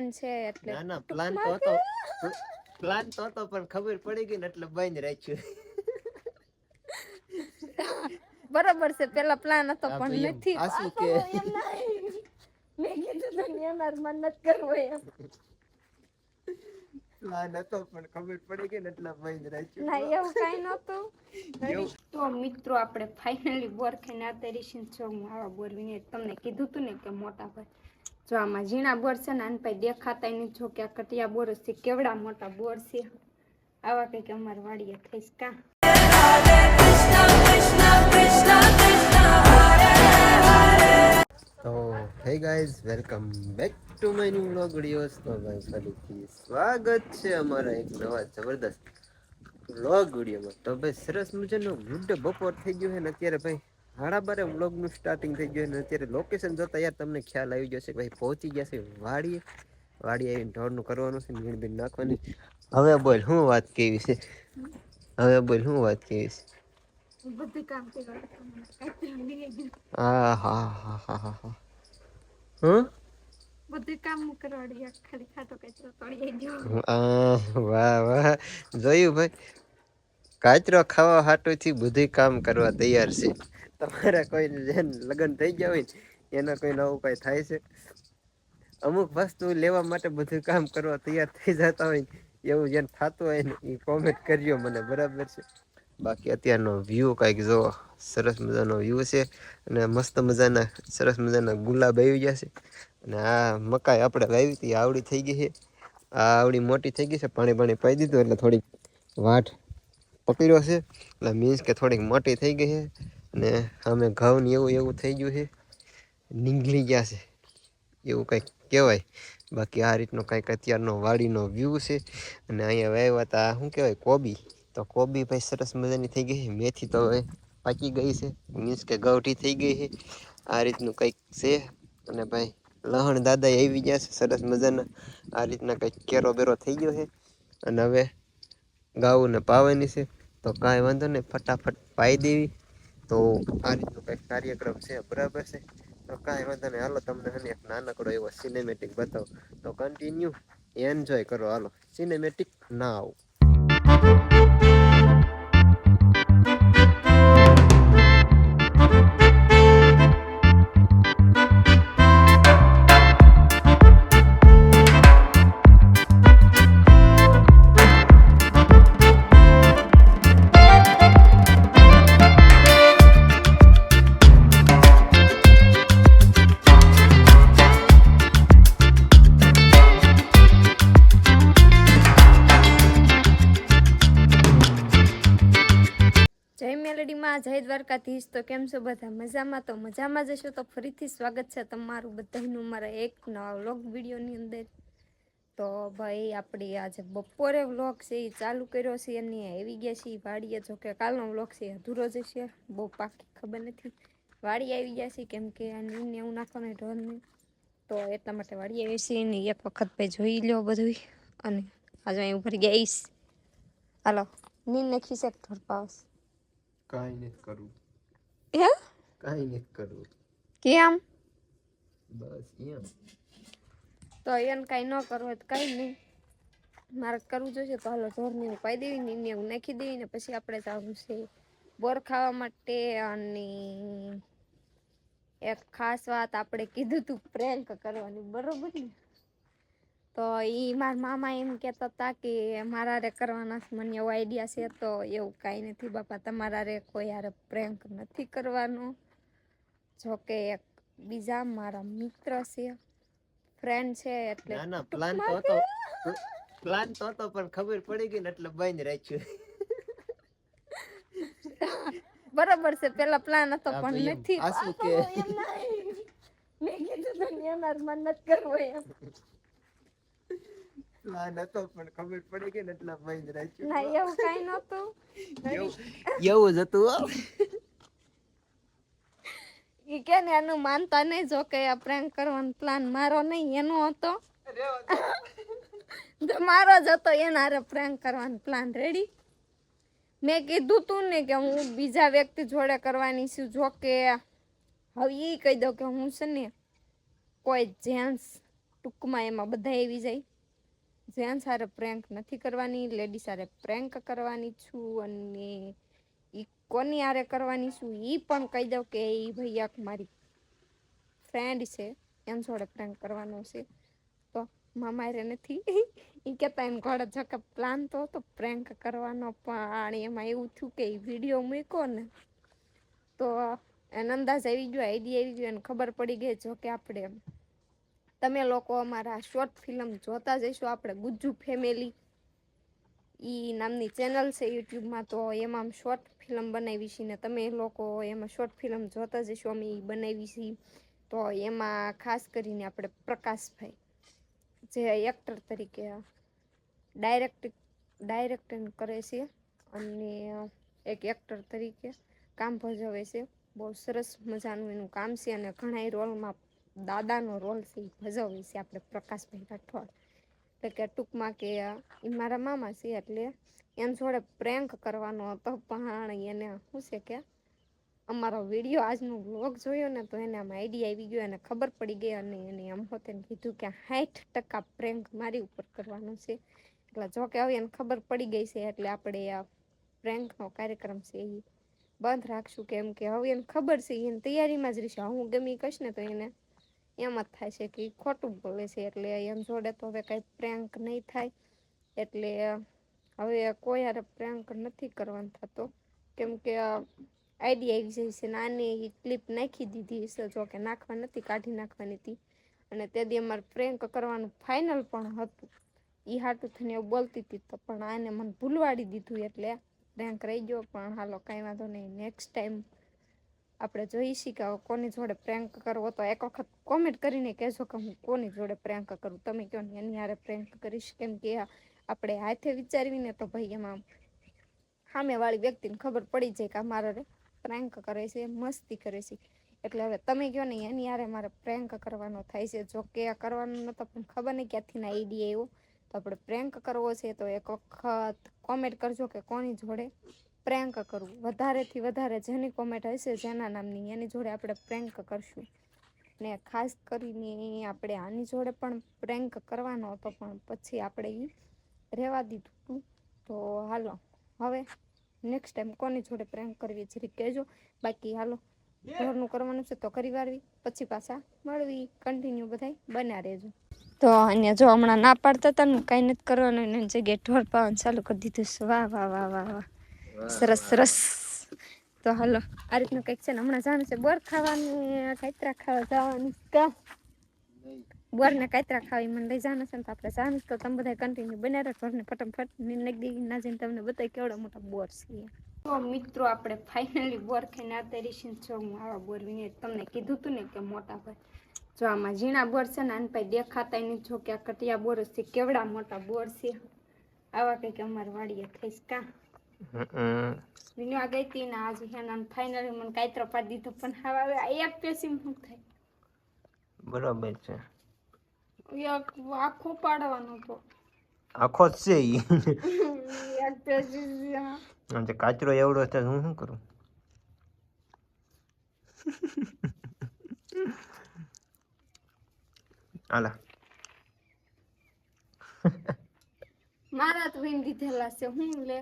Friend છે એટલે ના ના પ્લાન તો હતો. પ્લાન તો હતો પણ ખબર પડી ગઈ ને એટલે બંધ રાખ્યું. બરાબર છે પેલા પ્લાન હતો પણ નથી. આસુ કે- મેં કીધું તો ને એમાં મન્નત કરવો એમ. પ્લાન હતો પણ ખબર પડી ગઈ ને એટલે બંધ રાખ્યું. ના એવું કઈ નતું એવું. તો મિત્રો આપણે ફાઇનલી બોર ખાઈને આવતા રહીશું જો હું આવા બોર વિને તમને કીધું તું ને કે મોટા ભાઈ જો આમાં ઝીણા બોર છે ને, આને પછી દેખાતા નહીં. જો કે આ કટિયા બોર છે, કેવડા મોટા બોર છે. આવા કંઈક અમારા વાડીએ થઈશ કા? તો hey guys welcome back to my new vlog videos તો ભાઈ ફરીથી સ્વાગત છે અમારા એક નવા જબરદસ્ત વ્લોગ વિડીયોમાં તો ભાઈ, સરસ મજાનો ગુડ બપોર થઈ ગયો છે ને અત્યારે ભાઈ. હાડા બારે વ્લોગનું સ્ટાર્ટિંગ થઈ ગયું અને અત્યારે લોકેશન જોતા યાર તમને ખ્યાલ આવી જશે ભાઈ પહોંચી ગયા છે વાડીએ. વાડી આવીને ઢોરનું કરવાનું છે મીણ બીણ નાખવાની. હવે બોલ શું વાત કેવી છે? હવે બોલ શું વાત કેવી છે? બધું કામ કરવાનું હા હા હા હા હા હા. હં? બધું કામ કરવાડી ખાલી ખાતો કચરો તોડી ગયો. આ વાહ વાહ. જોયું ભાઈ? કાચરો ખાવા હાટોથી બધું કામ કરવા તૈયાર છે. તમારા કોઈ જેને લગ્ન થઈ ગયા હોય ને, એના કોઈ નવો કઈ થાય છે? અમુક વસ્તુ લેવા માટે બધું કામ કરવા તૈયાર થઈ જતા હોય એવું જેને થતું હોય ને એ કોમેન્ટ કરજો મને, બરાબર છે? બાકી અત્યારનો વ્યૂ કાંઈક જો સરસ મજાનો વ્યૂ છે અને મસ્ત મજાના, સરસ મજાના ગુલાબ આવી ગયા છે. અને આ મકાઈ આપણે લાવી હતી આવડી થઈ ગઈ છે. આ આવડી મોટી થઈ ગઈ છે, પાણી પાણી પાઈ દીધું, એટલે થોડીક વાટ પકડ્યો છે. એટલે મીન્સ કે થોડીક મોટી થઈ ગઈ છે. અને અમે ઘઉં ને એવું એવું થઈ ગયું છે. નીંગળી ગયા છે. એવું કંઈક કહેવાય. બાકી આ રીતનો કંઈક અત્યારનો વાડીનો વ્યૂ છે. અને અહીંયા વાવ્યા હતા શું કહેવાય, કોબી. તો કોબી ભાઈ સરસ મજાની થઈ ગઈ છે. મેથી તો હવે પાકી ગઈ છે. મીન્સ કે ગવઠી થઈ ગઈ છે. આ રીતનું કંઈક છે. અને ભાઈ લહણ દાદા આવી ગયા છે. સરસ મજાના આ રીતના કંઈક કેરો બેરો થઈ ગયો છે. અને હવે ગાઉને પાવાની છે. તો કાંઈ વાંધો નહીં. ફટાફટ પાઈ દેવી. તો આ રીતનો કંઈક કાર્યક્રમ છે, બરાબર છે? તો કાંઈ વાંધો નહીં. હાલો, તમને હને એક નાનકડો એવો સિનેમેટિક બતાવો. તો કન્ટિન્યુ એન્જોય કરો. હાલો. સિનેમેટિક ના આવો મેલડીમાં જય દ્વારકાધીશ. તો કેમ છો બધા? મજામાં? તો મજામાં જશો તો ફરીથી સ્વાગત છે તમારું બધાનું મારા એક નવા વ્લોગ વિડીયોની અંદર. તો ભાઈ, આપણી આજે બપોરે વ્લોગ છે એ ચાલુ કર્યો છે અને આવી ગયા છે વાડીએ. જો કે કાલનો વ્લોગ છે અધૂરો જ છે બહુ પાકી ખબર નથી. વાડી આવી ગયા છે કેમ કે આ નીમને એવું નાખવાનું ઢોરને. તો એટલા માટે વાડી આવી છે એની એક વખત ભાઈ જોઈ લો બધું અને આજે અહીં ઉભરી ગઈશ હાલો નીન છે ઢોર પાવસ? કાંઈ નથી કરવું. હે? કાંઈ નથી કરવું. કેમ? બસ એમ. તો એને કાંઈ ન કરવું તો કાંઈ નહીં. મારે કરવું જોઈશે તો હાલો ઢોરની એવું પાઈ દેવી ને એને એવું નાખી દેવી ને પછી આપણે જવું છે બોર ખાવા માટે અને એક ખાસ વાત આપણે કીધું તું પ્રેન્ક કરવાની બરોબર ને? તો એ મારા મામા એમ કહેતા હતા કે મારા રે કરવાના મને એવો આઈડિયા છે તો એવું કાંઈ નથી બાપા તમારા રે કોઈ યારે પ્રેન્ક નથી કરવાનો. જો કે એક બીજા મારા મિત્ર છે ફ્રેન્ડ છે એટલે ના ના પ્લાન તો હતો. પ્લાન તો હતો પણ ખબર પડી ગઈ ને એટલે બંધ રાખ્યું. બરાબર છે પેલા પ્લાન હતો પણ નથી. આસુ કે- મેં કીધું તો ને મન નથી કરવો એમ. પ્લાન હતો પણ ખબર પડી ગઈ ને એટલે બંધ રાખ્યું. ના એવું કાંઈ નહોતું. એવું એવું જ હતું હો. કે ને માનતા નહીં જો કે આ પ્રેન્ક કરવાનો પ્લાન મારો નહીં એનો હતો. તો મારો જ હતો એના હારે પ્રેન્ક કરવાનો પ્લાન રેડી મેં કીધું તું ને કે હું બીજા વ્યક્તિ જોડે કરવાની છું જો કે હવે એ કહી દઉં કે હું છે ને કોઈ જેન્ટ્સ ટૂંકમાં એમાં બધા એવી જાય. જેન્ટ્સ સારે પ્રેન્ક નથી કરવાની લેડીઝ સારે પ્રેન્ક કરવાની છું અને એ કોની આરે કરવાની છું એ પણ કહી દઉં કે એ ભૈયા મારી ફ્રેન્ડ છે, એમ જોડે પ્રેન્ક કરવાનો છે. તો મામા હારે નથી. એ કહેતા એમ ઘોડે જો પ્લાન તો હતો પ્રેન્ક કરવાનો, પણ એમાં એવું થયું કે એ વીડિયો મૂક્યો ને, તો એને અંદાજ આવી ગયો આઈડિયા આવી ગયો, એને ખબર પડી ગઈ જો કે આપણે તમે લોકો અમારા શોર્ટ ફિલ્મ જોતા જઈશું, આપણે ગુજ્જુ ફેમિલી એ નામની ચેનલ છે યુટ્યુબમાં, તો એમાં શોર્ટ ફિલ્મ બનાવી છે ને તમે લોકો એમાં શોર્ટ ફિલ્મ જોતા જઈશું, અમે એ બનાવી છીએ. તો એમાં ખાસ કરીને આપણે પ્રકાશભાઈ, જે એક્ટર તરીકે ડાયરેક્ટ ડાયરેક્ટિંગ કરે છે અને એક એક્ટર તરીકે કામ ભજવે છે. બહુ સરસ મજાનું એનું કામ છે અને ઘણા રોલમાં દાદાનો રોલ છે એ ભજવે છે આપણે પ્રકાશભાઈ રાઠોડ. એટલે કે ટૂંકમાં કે એ મારા મામા છે એટલે એમ જોડે પ્રેન્ક કરવાનો હતો, પણ એને શું છે કે, અમારો વીડિયો આજનો વ્લોગ જોયો ને, તો એને આમ આઈડિયા આવી ગયો અને ખબર પડી ગઈ, અને એને એમ હોતે કીધું કે સાઠ ટકા પ્રેન્ક મારી ઉપર કરવાનો છે. એટલે જો કે હવે એને ખબર પડી ગઈ છે, એટલે આપણે આ પ્રેન્કનો કાર્યક્રમ છે એ બંધ રાખશું, કેમ કે હવે એને ખબર છે એને તૈયારીમાં જ રહીશું. હું ગમી કહીશ ને, તો એને એમ જ થાય છે કે એ ખોટું બોલે છે એટલે એમ જોડે તો હવે કાંઈ પ્રેન્ક નહીં થાય. એટલે હવે કોઈ હારે પ્રેન્ક નથી કરવાનો થતો. કેમ કે આઈડિયા આવી જાય છે ને આને એ ક્લિપ નાખી દીધી છે જો કે નાખવા નથી, કાઢી નાખવાની હતી. અને તે દી અમારે પ્રેન્ક કરવાનું ફાઇનલ પણ હતું. એ હાટું થઈને એવું બોલતી હતી તો પણ આને મને ભૂલવાડી દીધું એટલે પ્રેન્ક રહી ગયો. પણ હાલો કાંઈ વાંધો નહીં નેક્સ્ટ ટાઈમ આપણે જોઈશી કે કોની જોડે પ્રેન્ક કરવો તો એક વખત કોમેન્ટ કરીને કહેજો કે હું કોની જોડે પ્રેન્ક કરું. તમે કહો ને એની હારે પ્રેન્ક કરીશ. કેમ કે આપણે હાથે વિચારવીને તો ભાઈ એમાં સામેવાળી વ્યક્તિને ખબર પડી જાય કે આ મારે પ્રેન્ક કરે છે, મસ્તી કરે છે. એટલે હવે તમે કહો ને એની હારે મારે પ્રેન્ક કરવાનો થાય છે. જો કે કરવાનું નતો પણ ખબર નહીં ક્યાંથી ના આઈડિયા એવો તો આપણે પ્રેન્ક કરવો છે તો એક વખત કોમેન્ટ કરજો કે કોની જોડે પ્રેન્ક કરવું. વધારેથી વધારે જેની કોમેન્ટ હશે જેના નામની, એની જોડે આપણે પ્રેન્ક કરશું. ને ખાસ કરીને આપણે આની જોડે પણ પ્રેન્ક કરવાનો હતો, પણ પછી આપણે એ રહેવા દીધું હતું. તો હાલો, હવે નેક્સ્ટ ટાઈમ કોની જોડે પ્રેન્ક કરવી જરી કહેજો. બાકી હાલો, ઘરનું કરવાનું છે તો કરી વારવી, પછી પાછા મળવી. કન્ટિન્યુ બધાય, બન્યા રહેજો. તો અહીંયા જો હમણાં ના પાડતા હતા ને, કાંઈ નથી કરવાનું, એની જગ્યાએ ઢોર પાવાનું ચાલુ કરી દીધું વાહ વાહ વાહ વાહ વાહ. સરસ સરસ. તો હાલો, આ રીતનું કંઈક છે ને, હમણાં જાણે છે બોર ખાવાની કાતરા ખાવા જવાનું બોર ને કાતરા ખાવી મને લઈ જવાનું છે ને તો આપણે જવાનું તો તમે બધા કન્ટિન્યુ બન્યા રહો, ઘરને ફટાફટ નગદી ના જઈને તમને બતાવી કેવડા મોટા બોર છે. મિત્રો, આપણે ફાઇનલી બોર ખાઈને અત્યારે જો હું આવા બોર વિને તમને કીધું હતું ને કે મોટા ભાઈ, જો આમાં ઝીણા બોર છે ને, આને પાસે દેખાતા નહીં. જો કે આ કટિયા બોર છે, કેવડા મોટા બોર છે. આવા કંઈક અમારે વાડીએ થઈશ કા? વિનવા ગઈ હતી ને આજે હેના ફાઇનલી મને કાયતરો પાડી દીધો પણ હવે હવે એક પેસી શું થાય? બરાબર છે. એક આખો પાડવાનો તો. આખો જ છે ઈ. એક પેસી તો કાચરો એવડો છે હું શું કરું? આલા મારા તો વિન દીધેલા છે હું લે.